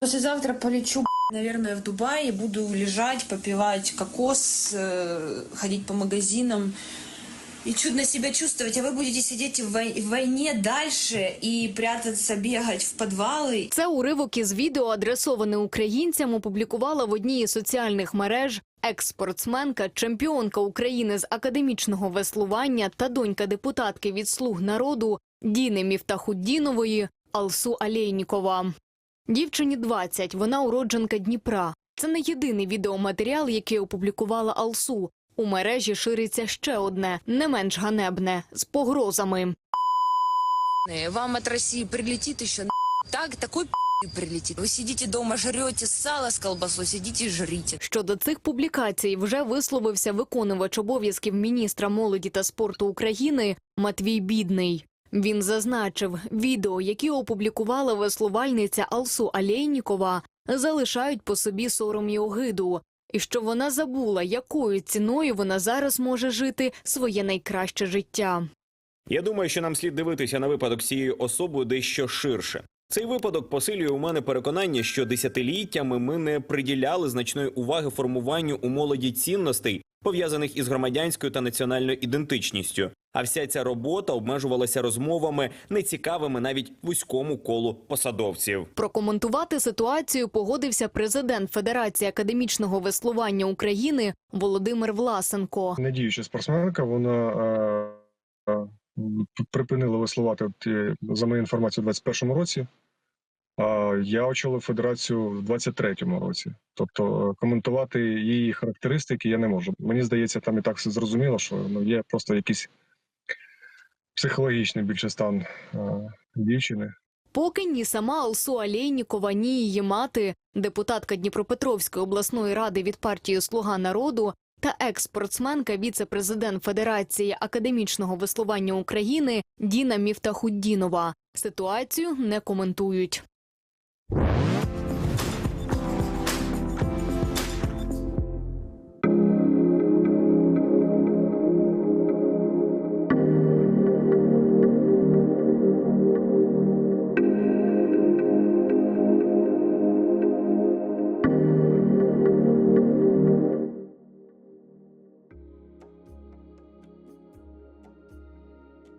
Послезавтра полечу, наверное, в Дубай и буду лежать, попивать кокос, э, ходить по магазинам и чудно себя чувствовать. А вы будете сидеть в вой- в войне дальше и прятаться, бегать в подвалы. Це уривок із відео, адресоване українцям, опублікувала в одній із соціальних мереж екс-спортсменка, чемпіонка України з академічного веслування та донька депутатки від слуг народу Діни Міфтахуддінової Алсу Алєйнікова. Дівчині 20, вона уродженка Дніпра. Це не єдиний відеоматеріал, який опублікувала Алсу. У мережі шириться ще одне, не менш ганебне, з погрозами. Вам от России прилетит еще так, такой прилетит. Вы сидите дома, жрете сало с колбасой, сидите и жрите. Щодо цих публікацій вже висловився виконувач обов'язків міністра молоді та спорту України Матвій Бідний. Він зазначив, відео, які опублікувала веслувальниця Алсу Алєйнікова, залишають по собі сором і огиду, і що вона забула, якою ціною вона зараз може жити своє найкраще життя. Я думаю, що нам слід дивитися на випадок з цією особою дещо ширше. Цей випадок посилює у мене переконання, що десятиліттями ми не приділяли значної уваги формуванню у молоді цінностей, пов'язаних із громадянською та національною ідентичністю. А вся ця робота обмежувалася розмовами, нецікавими навіть вузькому колу посадовців. Прокоментувати ситуацію погодився президент Федерації академічного веслування України Володимир Власенко. Надіюча спортсменка, вона е, е, припинила веслувати е, за моєю інформацією у 21-му році. А я очолив федерацію в 23-му році. Тобто коментувати її характеристики я не можу. Мені здається, там і так все зрозуміло, що ну, є просто якийсь психологічний більше стан е, дівчини. Поки ні сама Алсу Алєйнікова, ні її мати, депутатка Дніпропетровської обласної ради від партії Слуга народу та екс-спортсменка, віце-президент Федерації академічного веслування України Діна Міфтахуддінова ситуацію не коментують.